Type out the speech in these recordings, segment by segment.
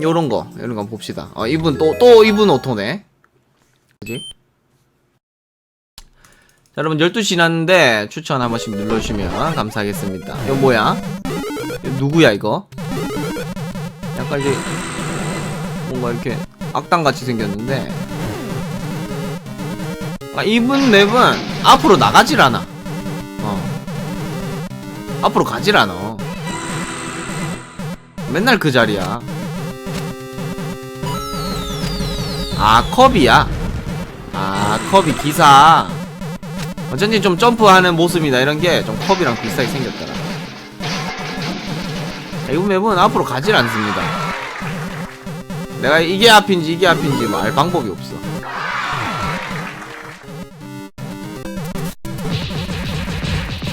요런 거 이런 거 봅시다. 어 이분 또 또 이분 오토네. 그지? 자 여러분 12시 지났는데 추천 한 번씩 눌러주시면 감사하겠습니다. 이거 뭐야? 이거 누구야 이거? 약간 이제 뭔가 이렇게 악당같이 생겼는데. 아, 이분 맵은 앞으로 나가질 않아. 어. 앞으로 가질 않아. 맨날 그 자리야 아 컵이야? 아 컵이 기사. 어쩐지 좀 점프하는 모습이나 이런 게 좀 컵이랑 비슷하게 생겼더라. 자, 이번 맵은 앞으로 가질 않습니다. 내가 이게 앞인지 이게 앞인지 뭐 알 방법이 없어.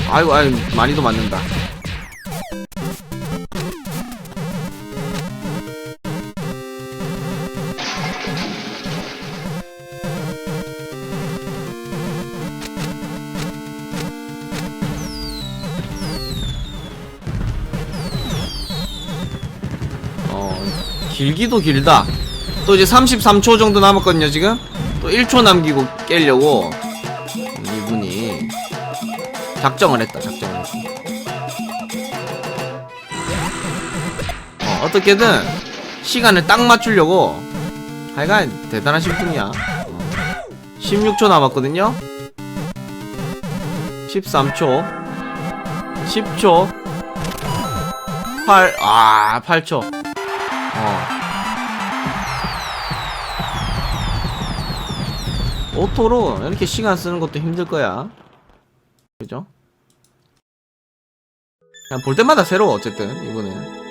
아이고 아이고 많이도 맞는다 길기도 길다. 또 이제 33초 정도 남았거든요, 지금? 또 1초 남기고 깨려고 이분이 작정을 했다, 작정을 했어. 어, 어떻게든 시간을 딱 맞추려고 하여간 대단하신 분이야. 어. 16초 남았거든요? 13초 10초 8, 아, 8초. 어. 오토로 이렇게 시간 쓰는 것도 힘들 거야. 그죠? 그냥 볼 때마다 새로워, 어쨌든, 이번엔.